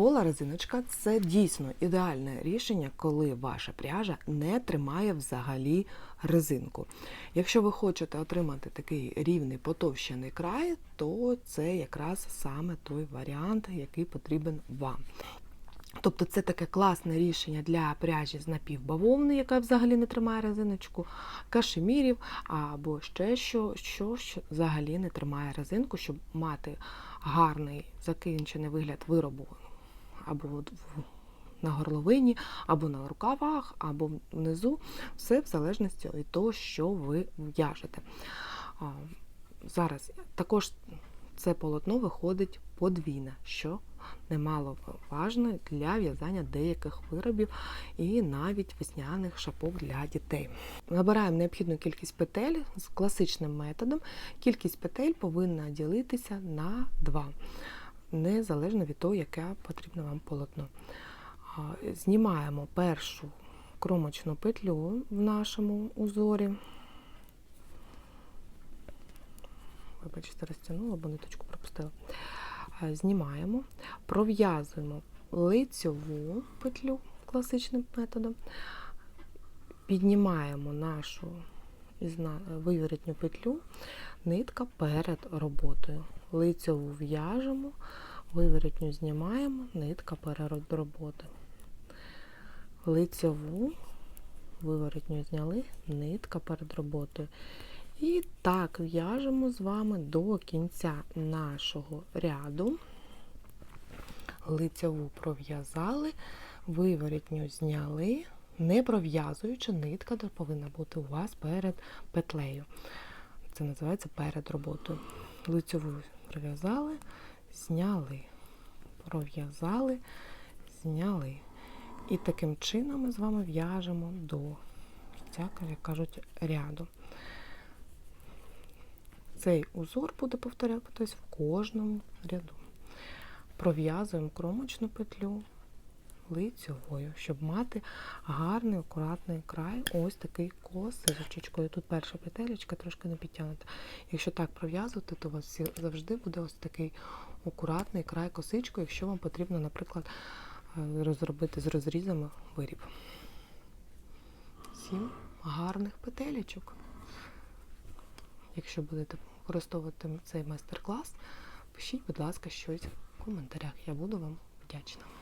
Пола резиночка це дійсно ідеальне рішення, коли ваша пряжа не тримає взагалі резинку. Якщо ви хочете отримати такий рівний потовщений край, то це якраз саме той варіант, який потрібен вам. Тобто це таке класне рішення для пряжі з напівбавовни, яка взагалі не тримає резиночку, кашемірів або ще що, що, взагалі не тримає резинку, щоб мати гарний закінчений вигляд виробу або на горловині, або на рукавах, або внизу, все в залежності від того, що ви в'яжете. Зараз також це полотно виходить подвійне, що немало важно для в'язання деяких виробів і навіть весняних шапок для дітей. Набираємо необхідну кількість петель з класичним методом. Кількість петель повинна ділитися на 2, незалежно від того, яке потрібно вам полотно. Знімаємо першу кромочну петлю в нашому узорі. Вибачте, розтягнула, бо ниточку пропустила. Знімаємо, пров'язуємо лицьову петлю класичним методом, піднімаємо нашу виворітню петлю, нитка перед роботою. Лицьову в'яжемо, виворітню знімаємо, нитка перед роботою. Лицьову, виворітню зняли, нитка перед роботою. І так в'яжемо з вами до кінця нашого ряду. Лицеву пров'язали, виворітню зняли, не пров'язуючи, нитка повинна бути у вас перед петлею. Це називається перед роботою. Лицеву пров'язали, зняли, пров'язали, зняли. І таким чином ми з вами в'яжемо до кінця, як кажуть, ряду. Цей узор буде повторятись в кожному ряду. Пров'язуємо кромочну петлю лицьовою, щоб мати гарний, акуратний край, ось такий косичкою. Тут перша петелечка трошки не підтягнута. Якщо так пров'язувати, то у вас завжди буде ось такий акуратний край косичкою, якщо вам потрібно, наприклад, е, розробити з розрізами виріб. Сім гарних петелечок. Якщо будете використовувати цей майстер-клас, пишіть, будь ласка, щось в коментарях. Я буду вам вдячна.